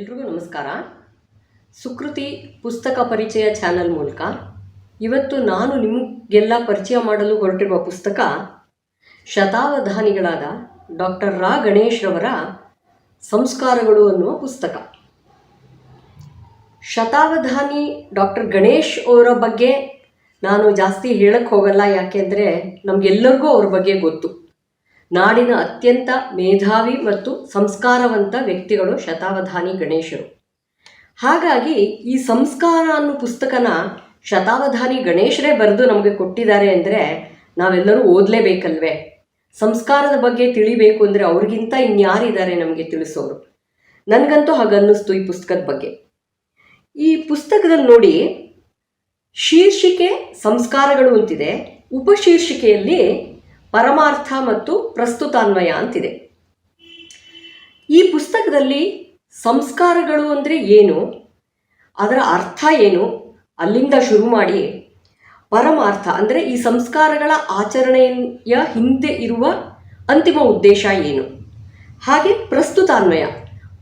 ಎಲ್ರಿಗೂ ನಮಸ್ಕಾರ. ಸುಕೃತಿ ಪುಸ್ತಕ ಪರಿಚಯ ಚಾನಲ್ ಮೂಲಕ ಇವತ್ತು ನಾನು ನಿಮಗೆಲ್ಲ ಪರಿಚಯ ಮಾಡಲು ಹೊರಟಿರುವ ಪುಸ್ತಕ ಶತಾವಧಾನಿಗಳಾದ ಡಾಕ್ಟರ್ ರಾ ಗಣೇಶ್ ರವರ ಸಂಸ್ಕಾರಗಳು ಅನ್ನುವ ಪುಸ್ತಕ. ಶತಾವಧಾನಿ ಡಾಕ್ಟರ್ ಗಣೇಶ್ ಅವರ ಬಗ್ಗೆ ನಾನು ಜಾಸ್ತಿ ಹೇಳಕ್ಕೆ ಹೋಗಲ್ಲ, ಯಾಕೆಂದರೆ ನಮಗೆಲ್ಲರಿಗೂ ಅವ್ರ ಬಗ್ಗೆ ಗೊತ್ತು. ನಾಡಿನ ಅತ್ಯಂತ ಮೇಧಾವಿ ಮತ್ತು ಸಂಸ್ಕಾರವಂತ ವ್ಯಕ್ತಿಗಳು ಶತಾವಧಾನಿ ಗಣೇಶರು. ಹಾಗಾಗಿ ಈ ಸಂಸ್ಕಾರ ಅನ್ನೋ ಪುಸ್ತಕನ ಶತಾವಧಾನಿ ಗಣೇಶರೇ ಬರೆದು ನಮಗೆ ಕೊಟ್ಟಿದ್ದಾರೆ ಅಂದರೆ ನಾವೆಲ್ಲರೂ ಓದಲೇಬೇಕಲ್ವೇ? ಸಂಸ್ಕಾರದ ಬಗ್ಗೆ ತಿಳಿಬೇಕು ಅಂದರೆ ಅವ್ರಿಗಿಂತ ಇನ್ಯಾರಿದ್ದಾರೆ ನಮಗೆ ತಿಳಿಸೋರು? ನನಗಂತೂ ಹಾಗನ್ನಿಸ್ತು ಈ ಪುಸ್ತಕದ ಬಗ್ಗೆ. ಈ ಪುಸ್ತಕದಲ್ಲಿ ನೋಡಿ ಶೀರ್ಷಿಕೆ, ಸಂಸ್ಕಾರಗಳು ಅಂತಿದೆ. ಉಪಶೀರ್ಷಿಕೆಯಲ್ಲಿ ಪರಮಾರ್ಥ ಮತ್ತು ಪ್ರಸ್ತುತಾನ್ವಯ ಅಂತಿದೆ. ಈ ಪುಸ್ತಕದಲ್ಲಿ ಸಂಸ್ಕಾರಗಳು ಅಂದರೆ ಏನು? ಅದರ ಅರ್ಥ ಏನು? ಅಲ್ಲಿಂದ ಶುರು ಮಾಡಿ ಪರಮಾರ್ಥ ಅಂದರೆ ಈ ಸಂಸ್ಕಾರಗಳ ಆಚರಣೆಯ ಹಿಂದೆ ಇರುವ ಅಂತಿಮ ಉದ್ದೇಶ ಏನು? ಹಾಗೆ ಪ್ರಸ್ತುತಾನ್ವಯ.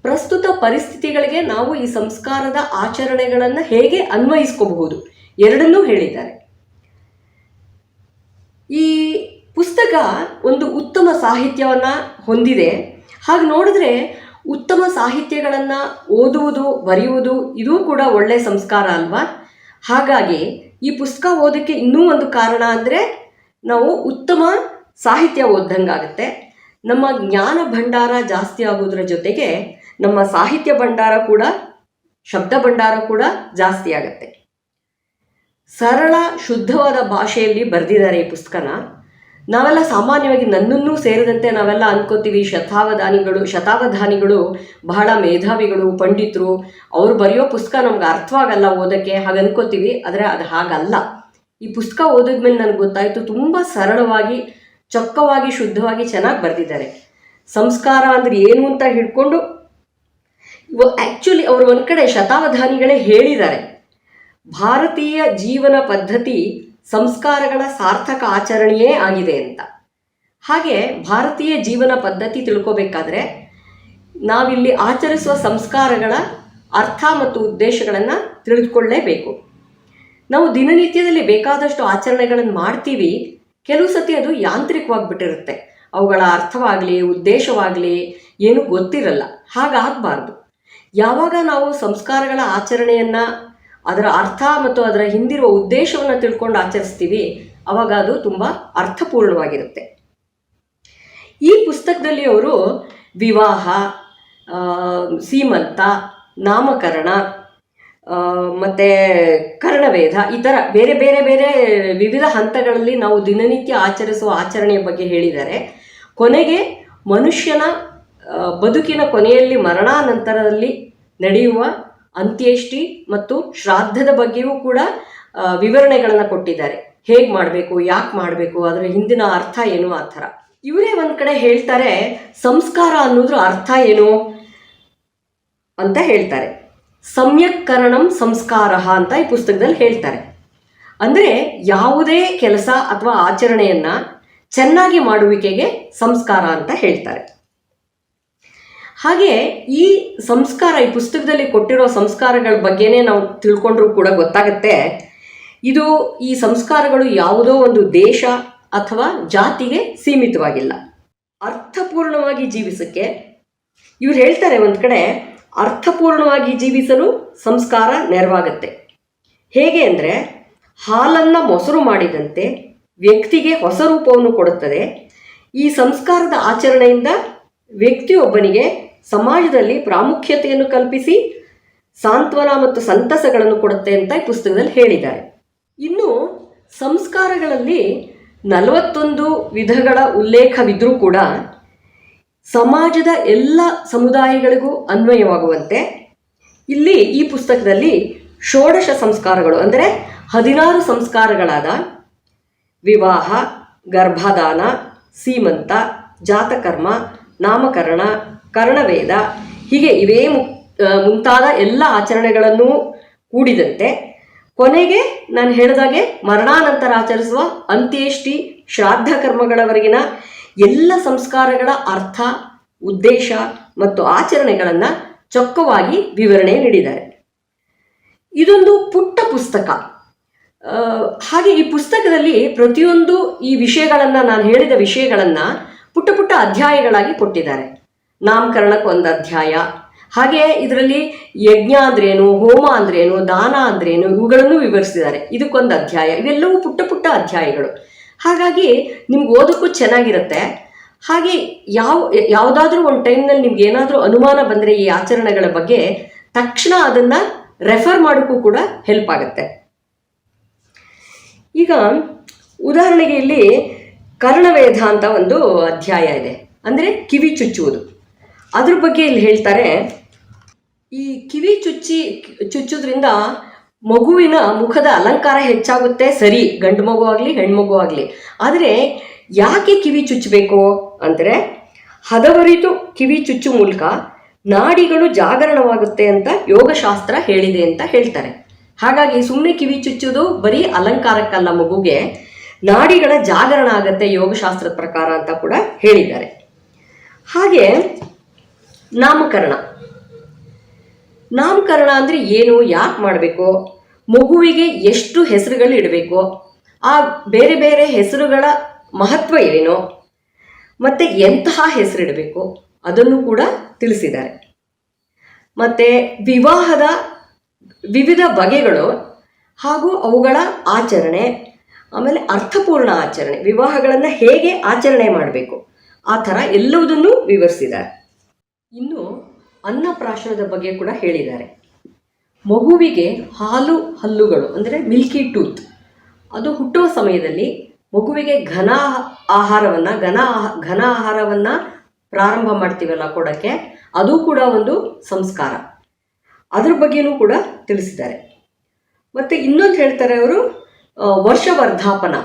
ಪ್ರಸ್ತುತ ಪರಿಸ್ಥಿತಿಗಳಿಗೆ ನಾವು ಈ ಸಂಸ್ಕಾರದ ಆಚರಣೆಗಳನ್ನು ಹೇಗೆ ಅನ್ವಯಿಸ್ಕೋಬಹುದು? ಎರಡನ್ನೂ ಹೇಳಿದ್ದಾರೆ. ಈ ಪುಸ್ತಕ ಒಂದು ಉತ್ತಮ ಸಾಹಿತ್ಯವನ್ನು ಹೊಂದಿದೆ. ಹಾಗೆ ನೋಡಿದ್ರೆ ಉತ್ತಮ ಸಾಹಿತ್ಯಗಳನ್ನು ಓದುವುದು, ಬರೆಯುವುದು ಇದೂ ಕೂಡ ಒಳ್ಳೆಯ ಸಂಸ್ಕಾರ ಅಲ್ವಾ? ಹಾಗಾಗಿ ಈ ಪುಸ್ತಕ ಓದೋಕ್ಕೆ ಇನ್ನೂ ಒಂದು ಕಾರಣ ಅಂದರೆ ನಾವು ಉತ್ತಮ ಸಾಹಿತ್ಯ ಓದ್ದಂಗಾಗುತ್ತೆ. ನಮ್ಮ ಜ್ಞಾನ ಭಂಡಾರ ಜಾಸ್ತಿ ಆಗೋದ್ರ ಜೊತೆಗೆ ನಮ್ಮ ಸಾಹಿತ್ಯ ಭಂಡಾರ ಕೂಡ, ಶಬ್ದ ಭಂಡಾರ ಕೂಡ ಜಾಸ್ತಿ ಆಗುತ್ತೆ. ಸರಳ, ಶುದ್ಧವಾದ ಭಾಷೆಯಲ್ಲಿ ಬರೆದಿದ್ದಾರೆ ಈ ಪುಸ್ತಕನ. ನಾವೆಲ್ಲ ಸಾಮಾನ್ಯವಾಗಿ ನನ್ನನ್ನೂ ಸೇರಿದಂತೆ ನಾವೆಲ್ಲ ಅನ್ಕೋತೀವಿ ಶತಾವಧಾನಿಗಳು ಶತಾವಧಾನಿಗಳು, ಬಹಳ ಮೇಧಾವಿಗಳು, ಪಂಡಿತರು. ಅವ್ರು ಬರೆಯೋ ಪುಸ್ತಕ ನಮ್ಗೆ ಅರ್ಥವಾಗಲ್ಲ ಓದೋಕ್ಕೆ, ಹಾಗೆ ಅನ್ಕೋತೀವಿ, ಆದರೆ ಅದು ಹಾಗಲ್ಲ. ಈ ಪುಸ್ತಕ ಓದಿದ್ಮೇಲೆ ನನಗೆ ಗೊತ್ತಾಯಿತು, ತುಂಬ ಸರಳವಾಗಿ, ಚೊಕ್ಕವಾಗಿ, ಶುದ್ಧವಾಗಿ ಚೆನ್ನಾಗಿ ಬರೆದಿದ್ದಾರೆ. ಸಂಸ್ಕಾರ ಅಂದ್ರೆ ಏನು ಅಂತ ಹಿಡ್ಕೊಂಡು ಆ್ಯಕ್ಚುಲಿ ಅವರು ಒಂದು ಕಡೆ ಶತಾವಧಾನಿಗಳೇ ಹೇಳಿದ್ದಾರೆ. ಭಾರತೀಯ ಜೀವನ ಪದ್ಧತಿ ಸಂಸ್ಕಾರಗಳ ಸಾರ್ಥಕ ಆಚರಣೆಯೇ ಆಗಿದೆ ಅಂತ. ಹಾಗೆ ಭಾರತೀಯ ಜೀವನ ಪದ್ಧತಿ ತಿಳ್ಕೋಬೇಕಾದ್ರೆ ನಾವಿಲ್ಲಿ ಆಚರಿಸುವ ಸಂಸ್ಕಾರಗಳ ಅರ್ಥ ಮತ್ತು ಉದ್ದೇಶಗಳನ್ನು ತಿಳಿದುಕೊಳ್ಳೇಬೇಕು. ನಾವು ದಿನನಿತ್ಯದಲ್ಲಿ ಬೇಕಾದಷ್ಟು ಆಚರಣೆಗಳನ್ನು ಮಾಡ್ತೀವಿ, ಕೆಲವು ಸತಿ ಅದು ಯಾಂತ್ರಿಕವಾಗಿಬಿಟ್ಟಿರುತ್ತೆ. ಅವುಗಳ ಅರ್ಥವಾಗಲಿ, ಉದ್ದೇಶವಾಗಲಿ ಏನೂ ಗೊತ್ತಿರಲ್ಲ. ಹಾಗಾಗಬಾರ್ದು. ಯಾವಾಗ ನಾವು ಸಂಸ್ಕಾರಗಳ ಆಚರಣೆಯನ್ನು ಅದರ ಅರ್ಥ ಮತ್ತು ಅದರ ಹಿಂದಿರುವ ಉದ್ದೇಶವನ್ನು ತಿಳ್ಕೊಂಡು ಆಚರಿಸ್ತೀವಿ, ಅವಾಗ ಅದು ತುಂಬ ಅರ್ಥಪೂರ್ಣವಾಗಿರುತ್ತೆ. ಈ ಪುಸ್ತಕದಲ್ಲಿ ಅವರು ವಿವಾಹ ಸೀಮಂತ, ನಾಮಕರಣ ಮತ್ತು ಕರ್ಣವೇಧ ಈ ಥರ ಬೇರೆ ಬೇರೆ ಬೇರೆ ವಿವಿಧ ಹಂತಗಳಲ್ಲಿ ನಾವು ದಿನನಿತ್ಯ ಆಚರಿಸುವ ಆಚರಣೆಯ ಬಗ್ಗೆ ಹೇಳಿದ್ದಾರೆ ಕೊನೆಗೆ ಮನುಷ್ಯನ ಬದುಕಿನ ಕೊನೆಯಲ್ಲಿ ಮರಣಾನಂತರದಲ್ಲಿ ನಡೆಯುವ ಅಂತ್ಯೇಷ್ಟಿ ಮತ್ತು ಶ್ರಾದ್ದದ ಬಗ್ಗೆಯೂ ಕೂಡ ವಿವರಣೆಗಳನ್ನು ಕೊಟ್ಟಿದ್ದಾರೆ. ಹೇಗೆ ಮಾಡಬೇಕು, ಯಾಕೆ ಮಾಡಬೇಕು, ಅದರ ಹಿಂದಿನ ಅರ್ಥ ಏನು, ಆ ಥರ. ಇವರೇ ಒಂದು ಕಡೆ ಹೇಳ್ತಾರೆ, ಸಂಸ್ಕಾರ ಅನ್ನೋದ್ರ ಅರ್ಥ ಏನು ಅಂತ ಹೇಳ್ತಾರೆ. ಸಮ್ಯಕ್ಕರಣಂ ಸಂಸ್ಕಾರ ಅಂತ ಈ ಪುಸ್ತಕದಲ್ಲಿ ಹೇಳ್ತಾರೆ. ಅಂದರೆ ಯಾವುದೇ ಕೆಲಸ ಅಥವಾ ಆಚರಣೆಯನ್ನು ಚೆನ್ನಾಗಿ ಮಾಡುವಿಕೆಗೆ ಸಂಸ್ಕಾರ ಅಂತ ಹೇಳ್ತಾರೆ. ಹಾಗೆ ಈ ಸಂಸ್ಕಾರ, ಈ ಪುಸ್ತಕದಲ್ಲಿ ಕೊಟ್ಟಿರೋ ಸಂಸ್ಕಾರಗಳ ಬಗ್ಗೆನೇ ನಾವು ತಿಳ್ಕೊಂಡ್ರೂ ಕೂಡ ಗೊತ್ತಾಗುತ್ತೆ. ಇದು ಈ ಸಂಸ್ಕಾರಗಳು ಯಾವುದೋ ಒಂದು ದೇಶ ಅಥವಾ ಜಾತಿಗೆ ಸೀಮಿತವಾಗಿಲ್ಲ. ಅರ್ಥಪೂರ್ಣವಾಗಿ ಜೀವಿಸಕ್ಕೆ ಇವ್ರು ಹೇಳ್ತಾರೆ ಒಂದು ಕಡೆ, ಅರ್ಥಪೂರ್ಣವಾಗಿ ಜೀವಿಸಲು ಸಂಸ್ಕಾರ ನೆರವಾಗುತ್ತೆ. ಹೇಗೆ ಅಂದರೆ, ಹಾಲನ್ನು ಮೊಸರು ಮಾಡಿದಂತೆ ವ್ಯಕ್ತಿಗೆ ಹೊಸ ರೂಪವನ್ನು ಕೊಡುತ್ತದೆ. ಈ ಸಂಸ್ಕಾರದ ಆಚರಣೆಯಿಂದ ವ್ಯಕ್ತಿಯೊಬ್ಬನಿಗೆ ಸಮಾಜದಲ್ಲಿ ಪ್ರಾಮುಖ್ಯತೆಯನ್ನು ಕಲ್ಪಿಸಿ ಸಾಂತ್ವನ ಮತ್ತು ಸಂತಸಗಳನ್ನು ಕೊಡುತ್ತೆ ಅಂತ ಈ ಪುಸ್ತಕದಲ್ಲಿ ಹೇಳಿದ್ದಾರೆ. ಇನ್ನು ಸಂಸ್ಕಾರಗಳಲ್ಲಿ ನಲವತ್ತೊಂದು ವಿಧಗಳ ಉಲ್ಲೇಖವಿದ್ರೂ ಕೂಡ ಸಮಾಜದ ಎಲ್ಲ ಸಮುದಾಯಗಳಿಗೂ ಅನ್ವಯವಾಗುವಂತೆ ಇಲ್ಲಿ ಈ ಪುಸ್ತಕದಲ್ಲಿ ಷೋಡಶ ಸಂಸ್ಕಾರಗಳು ಅಂದರೆ ಹದಿನಾರು ಸಂಸ್ಕಾರಗಳಾದ ವಿವಾಹ ಗರ್ಭದಾನ ಸೀಮಂತ, ಜಾತಕರ್ಮ, ನಾಮಕರಣ ಕರ್ಣವೇದ ಹೀಗೆ ಇವೇ ಮುಂತಾದ ಎಲ್ಲ ಆಚರಣೆಗಳನ್ನು ಕೂಡಿದಂತೆ ಕೊನೆಗೆ ನಾನು ಹೇಳಿದಾಗೆ ಮರಣಾನಂತರ ಆಚರಿಸುವ ಅಂತ್ಯೇಷ್ಟಿ ಶ್ರಾದ್ದ ಕರ್ಮಗಳವರೆಗಿನ ಎಲ್ಲ ಸಂಸ್ಕಾರಗಳ ಅರ್ಥ, ಉದ್ದೇಶ ಮತ್ತು ಆಚರಣೆಗಳನ್ನು ಚೊಕ್ಕವಾಗಿ ವಿವರಣೆ ನೀಡಿದ್ದಾರೆ. ಇದೊಂದು ಪುಟ್ಟ ಪುಸ್ತಕ. ಹಾಗೆ ಈ ಪುಸ್ತಕದಲ್ಲಿ ಪ್ರತಿಯೊಂದು ಈ ವಿಷಯಗಳನ್ನು, ನಾನು ಹೇಳಿದ ವಿಷಯಗಳನ್ನು ಪುಟ್ಟ ಪುಟ್ಟ ಅಧ್ಯಾಯಗಳಾಗಿ ಕೊಟ್ಟಿದ್ದಾರೆ. ನಾಮಕರಣಕ್ಕೆ ಒಂದು ಅಧ್ಯಾಯ. ಹಾಗೆ ಇದರಲ್ಲಿ ಯಜ್ಞ ಅಂದ್ರೇನು, ಹೋಮ ಅಂದ್ರೇನು, ದಾನ ಅಂದ್ರೇನು ಇವುಗಳನ್ನು ವಿವರಿಸಿದ್ದಾರೆ. ಇದಕ್ಕೊಂದು ಅಧ್ಯಾಯ. ಇವೆಲ್ಲವೂ ಪುಟ್ಟ ಪುಟ್ಟ ಅಧ್ಯಾಯಗಳು. ಹಾಗಾಗಿ ನಿಮ್ಗೆ ಓದೋಕ್ಕೂ ಚೆನ್ನಾಗಿರುತ್ತೆ. ಹಾಗೆ ಯಾವ, ಯಾವುದಾದ್ರೂ ಒಂದು ಟೈಮ್ನಲ್ಲಿ ನಿಮ್ಗೆ ಏನಾದರೂ ಅನುಮಾನ ಬಂದರೆ ಈ ಆಚರಣೆಗಳ ಬಗ್ಗೆ ತಕ್ಷಣ ಅದನ್ನು ರೆಫರ್ ಮಾಡೋಕ್ಕೂ ಕೂಡ ಹೆಲ್ಪ್ ಆಗುತ್ತೆ. ಈಗ ಉದಾಹರಣೆಗೆ ಇಲ್ಲಿ ಕರ್ಣವೇಧ ಅಂತ ಒಂದು ಅಧ್ಯಾಯ ಇದೆ. ಅಂದರೆ ಕಿವಿ ಚುಚ್ಚುವುದು. ಅದ್ರ ಬಗ್ಗೆ ಇಲ್ಲಿ ಹೇಳ್ತಾರೆ, ಈ ಕಿವಿ ಚುಚ್ಚಿ, ಚುಚ್ಚೋದ್ರಿಂದ ಮಗುವಿನ ಮುಖದ ಅಲಂಕಾರ ಹೆಚ್ಚಾಗುತ್ತೆ. ಸರಿ, ಗಂಡು ಮಗು ಆಗಲಿ ಹೆಣ್ಮಗು ಆಗಲಿ. ಆದರೆ ಯಾಕೆ ಕಿವಿ ಚುಚ್ಚಬೇಕು ಅಂದರೆ ಹದವರಿತು ಕಿವಿ ಚುಚ್ಚು ಮೂಲಕ ನಾಡಿಗಳು ಜಾಗರಣವಾಗುತ್ತೆ ಅಂತ ಯೋಗಶಾಸ್ತ್ರ ಹೇಳಿದೆ ಅಂತ ಹೇಳ್ತಾರೆ. ಹಾಗಾಗಿ ಸುಮ್ಮನೆ ಕಿವಿ ಚುಚ್ಚೋದು ಬರೀ ಅಲಂಕಾರಕ್ಕಲ್ಲ ಮಗುಗೆ, ನಾಡಿಗಳ ಜಾಗರಣ ಆಗತ್ತೆ ಯೋಗಶಾಸ್ತ್ರದ ಪ್ರಕಾರ ಅಂತ ಕೂಡ ಹೇಳಿದ್ದಾರೆ. ಹಾಗೆ ನಾಮಕರಣ. ನಾಮಕರಣ ಅಂದರೆ ಏನು, ಯಾಕೆ ಮಾಡಬೇಕು? ಮಗುವಿಗೆ ಎಷ್ಟು ಹೆಸರುಗಳು ಇಡಬೇಕು? ಆ ಬೇರೆ ಬೇರೆ ಹೆಸರುಗಳ ಮಹತ್ವ ಏನು ಮತ್ತು ಎಂತಹ ಹೆಸರಿಡಬೇಕು ಅದನ್ನು ಕೂಡ ತಿಳಿಸಿದ್ದಾರೆ. ಮತ್ತು ವಿವಾಹದ ವಿವಿಧ ಬಗೆಗಳು ಹಾಗೂ ಅವುಗಳ ಆಚರಣೆ, ಆಮೇಲೆ ಅರ್ಥಪೂರ್ಣ ಆಚರಣೆ, ವಿವಾಹಗಳನ್ನು ಹೇಗೆ ಆಚರಣೆ ಮಾಡಬೇಕು, ಆ ಥರ ಎಲ್ಲವುದನ್ನು ವಿವರಿಸಿದ್ದಾರೆ. ಅನ್ನಪ್ರಾಶನದ ಬಗ್ಗೆ ಕೂಡ ಹೇಳಿದ್ದಾರೆ. ಮಗುವಿಗೆ ಹಾಲು ಹಲ್ಲುಗಳು, ಅಂದರೆ ಮಿಲ್ಕಿ ಟೂತ್ ಅದು ಹುಟ್ಟುವ ಸಮಯದಲ್ಲಿ ಮಗುವಿಗೆ ಘನ ಆಹಾರವನ್ನು, ಘನ ಘನ ಆಹಾರವನ್ನು ಪ್ರಾರಂಭ ಮಾಡ್ತೀವಲ್ಲ ಕೊಡೋಕ್ಕೆ, ಅದು ಕೂಡ ಒಂದು ಸಂಸ್ಕಾರ. ಅದ್ರ ಬಗ್ಗೆನೂ ಕೂಡ ತಿಳಿಸಿದ್ದಾರೆ. ಮತ್ತು ಇನ್ನೊಂದು ಹೇಳ್ತಾರೆ ಅವರು ವರ್ಷವರ್ಧಾಪನ. ವರ್ಷ ವರ್ಧಾಪನ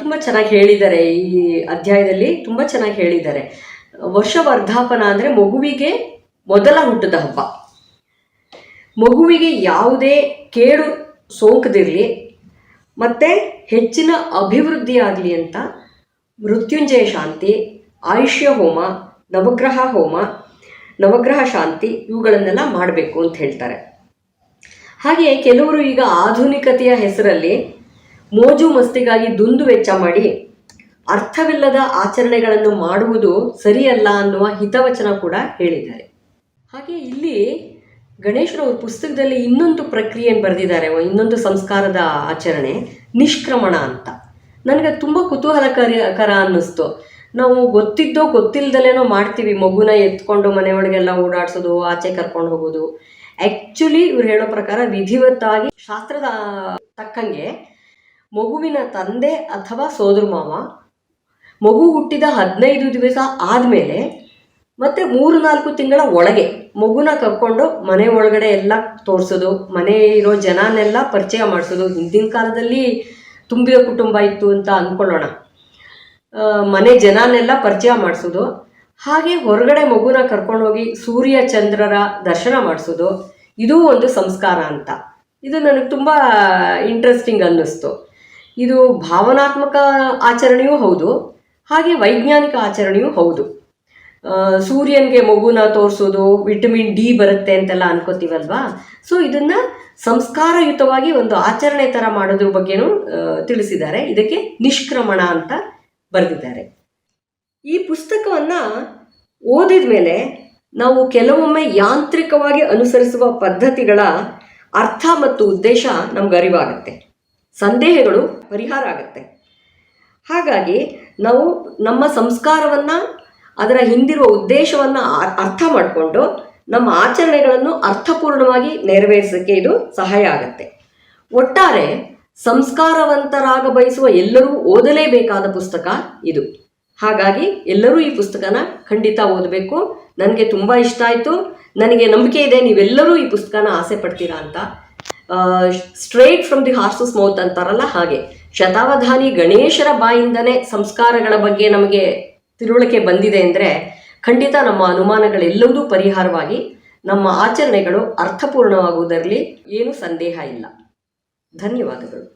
ತುಂಬ ಚೆನ್ನಾಗಿ ಹೇಳಿದ್ದಾರೆ, ಈ ಅಧ್ಯಾಯದಲ್ಲಿ ತುಂಬ ಚೆನ್ನಾಗಿ ಹೇಳಿದ್ದಾರೆ. ವರ್ಷ ವರ್ಧಾಪನ ಅಂದರೆ ಮಗುವಿಗೆ ಮೊದಲ ಹುಟ್ಟದ ಹಬ್ಬ. ಮಗುವಿಗೆ ಯಾವುದೇ ಕೇಡು ಸೋಂಕದಿರಲಿ ಮತ್ತು ಹೆಚ್ಚಿನ ಅಭಿವೃದ್ಧಿ ಆಗಲಿ ಅಂತ ಮೃತ್ಯುಂಜಯ ಶಾಂತಿ, ಆಯುಷ್ಯ ಹೋಮ, ನವಗ್ರಹ ಹೋಮ, ನವಗ್ರಹ ಶಾಂತಿ ಇವುಗಳನ್ನೆಲ್ಲ ಮಾಡಬೇಕು ಅಂತ ಹೇಳ್ತಾರೆ. ಹಾಗೆ ಕೆಲವರು ಈಗ ಆಧುನಿಕತೆಯ ಹೆಸರಲ್ಲಿ ಮೋಜು ಮಸ್ತಿಗಾಗಿ ದುಂದು ವೆಚ್ಚ ಮಾಡಿ ಅರ್ಥವಿಲ್ಲದ ಆಚರಣೆಗಳನ್ನು ಮಾಡುವುದು ಸರಿಯಲ್ಲ ಅನ್ನುವ ಹಿತವಚನ ಕೂಡ ಹೇಳಿದ್ದಾರೆ. ಹಾಗೆ ಇಲ್ಲಿ ಗಣೇಶರವ್ರ ಪುಸ್ತಕದಲ್ಲಿ ಇನ್ನೊಂದು ಪ್ರಕ್ರಿಯೆಯನ್ನು ಬರೆದಿದ್ದಾರೆ. ಇನ್ನೊಂದು ಸಂಸ್ಕಾರದ ಆಚರಣೆ, ನಿಷ್ಕ್ರಮಣ ಅಂತ. ನನಗೆ ತುಂಬ ಕುತೂಹಲಕರ ಅನ್ನಿಸ್ತು. ನಾವು ಗೊತ್ತಿದ್ದೋ ಗೊತ್ತಿಲ್ಲದಲ್ಲೇನೋ ಮಾಡ್ತೀವಿ. ಮಗುನ ಎತ್ಕೊಂಡು ಮನೆ ಒಳಗೆಲ್ಲ ಓಡಾಡ್ಸೋದು, ಆಚೆ ಕರ್ಕೊಂಡು ಹೋಗೋದು. ಆ್ಯಕ್ಚುಲಿ ಇವ್ರು ಹೇಳೋ ಪ್ರಕಾರ ವಿಧಿವತ್ತಾಗಿ ಶಾಸ್ತ್ರದ ತಕ್ಕಂಗೆ ಮಗುವಿನ ತಂದೆ ಅಥವಾ ಸೋದರ ಮಾವ ಮಗು ಹುಟ್ಟಿದ ಹದಿನೈದು ದಿವಸ ಆದಮೇಲೆ ಮತ್ತು ಮೂರು ನಾಲ್ಕು ತಿಂಗಳ ಒಳಗೆ ಮಗುನ ಕರ್ಕೊಂಡು ಮನೆ ಒಳಗಡೆ ಎಲ್ಲ ತೋರಿಸೋದು, ಮನೆ ಇರೋ ಜನನೆಲ್ಲ ಪರಿಚಯ ಮಾಡಿಸೋದು. ಹಿಂದಿನ ಕಾಲದಲ್ಲಿ ತುಂಬಿದ ಕುಟುಂಬ ಇತ್ತು ಅಂತ ಅಂದ್ಕೊಳ್ಳೋಣ ಮನೆ ಜನನೆಲ್ಲ ಪರಿಚಯ ಮಾಡಿಸೋದು. ಹಾಗೆ ಹೊರಗಡೆ ಮಗುನ ಕರ್ಕೊಂಡೋಗಿ ಸೂರ್ಯ ಚಂದ್ರರ ದರ್ಶನ ಮಾಡಿಸೋದು. ಇದು ಒಂದು ಸಂಸ್ಕಾರ ಅಂತ. ಇದು ನನಗೆ ತುಂಬ ಇಂಟ್ರೆಸ್ಟಿಂಗ್ ಅನ್ನಿಸ್ತು. ಇದು ಭಾವನಾತ್ಮಕ ಆಚರಣೆಯೂ ಹೌದು, ಹಾಗೆ ವೈಜ್ಞಾನಿಕ ಆಚರಣೆಯೂ ಹೌದು. ಸೂರ್ಯನಿಗೆ ಮಗುನ ತೋರಿಸೋದು, ವಿಟಮಿನ್ ಡಿ ಬರುತ್ತೆ ಅಂತೆಲ್ಲ ಅನ್ಕೋತೀವಲ್ವಾ? ಸೊ ಇದನ್ನ ಸಂಸ್ಕಾರಯುತವಾಗಿ ಒಂದು ಆಚರಣೆ ಥರ ಮಾಡೋದ್ರ ಬಗ್ಗೆನೂ ತಿಳಿಸಿದ್ದಾರೆ. ಇದಕ್ಕೆ ನಿಷ್ಕ್ರಮಣ ಅಂತ ಬರೆದಿದ್ದಾರೆ. ಈ ಪುಸ್ತಕವನ್ನು ಓದಿದ ಮೇಲೆ ನಾವು ಕೆಲವೊಮ್ಮೆ ಯಾಂತ್ರಿಕವಾಗಿ ಅನುಸರಿಸುವ ಪದ್ಧತಿಗಳ ಅರ್ಥ ಮತ್ತು ಉದ್ದೇಶ ನಮ್ಗೆ ಅರಿವಾಗುತ್ತೆ. ಸಂದೇಹಗಳು ಪರಿಹಾರ ಆಗುತ್ತೆ. ಹಾಗಾಗಿ ನಾವು ನಮ್ಮ ಸಂಸ್ಕಾರವನ್ನು ಅದರ ಹಿಂದಿರುವ ಉದ್ದೇಶವನ್ನು ಅರ್ಥ ಮಾಡಿಕೊಂಡು ನಮ್ಮ ಆಚರಣೆಗಳನ್ನು ಅರ್ಥಪೂರ್ಣವಾಗಿ ನೆರವೇರಿಸೋಕ್ಕೆ ಇದು ಸಹಾಯ ಆಗುತ್ತೆ. ಒಟ್ಟಾರೆ ಸಂಸ್ಕಾರವಂತರಾಗ ಬಯಸುವ ಎಲ್ಲರೂ ಓದಲೇಬೇಕಾದ ಪುಸ್ತಕ ಇದು. ಹಾಗಾಗಿ ಎಲ್ಲರೂ ಈ ಪುಸ್ತಕನ ಖಂಡಿತ ಓದಬೇಕು. ನನಗೆ ತುಂಬ ಇಷ್ಟ ಆಯಿತು. ನನಗೆ ನಂಬಿಕೆ ಇದೆ, ನೀವೆಲ್ಲರೂ ಈ ಪುಸ್ತಕನ ಆಸೆ ಪಡ್ತೀರಾ ಅಂತ. Straight from the horse's mouth ಅಂತಾರಲ್ಲ ಹಾಗೆ. ಶತಾವಧಾನಿ ಗಣೇಶರ ಬಾಯಿಂದನೇ ಸಂಸ್ಕಾರಗಳ ಬಗ್ಗೆ ನಮಗೆ ತಿಳುವಳಿಕೆ ಬಂದಿದೆ ಅಂದರೆ ಖಂಡಿತ ನಮ್ಮ ಅನುಮಾನಗಳೆಲ್ಲವೂ ಪರಿಹಾರವಾಗಿ ನಮ್ಮ ಆಚರಣೆಗಳು ಅರ್ಥಪೂರ್ಣವಾಗುವುದರಲ್ಲಿ ಏನು ಸಂದೇಹ ಇಲ್ಲ. ಧನ್ಯವಾದಗಳು.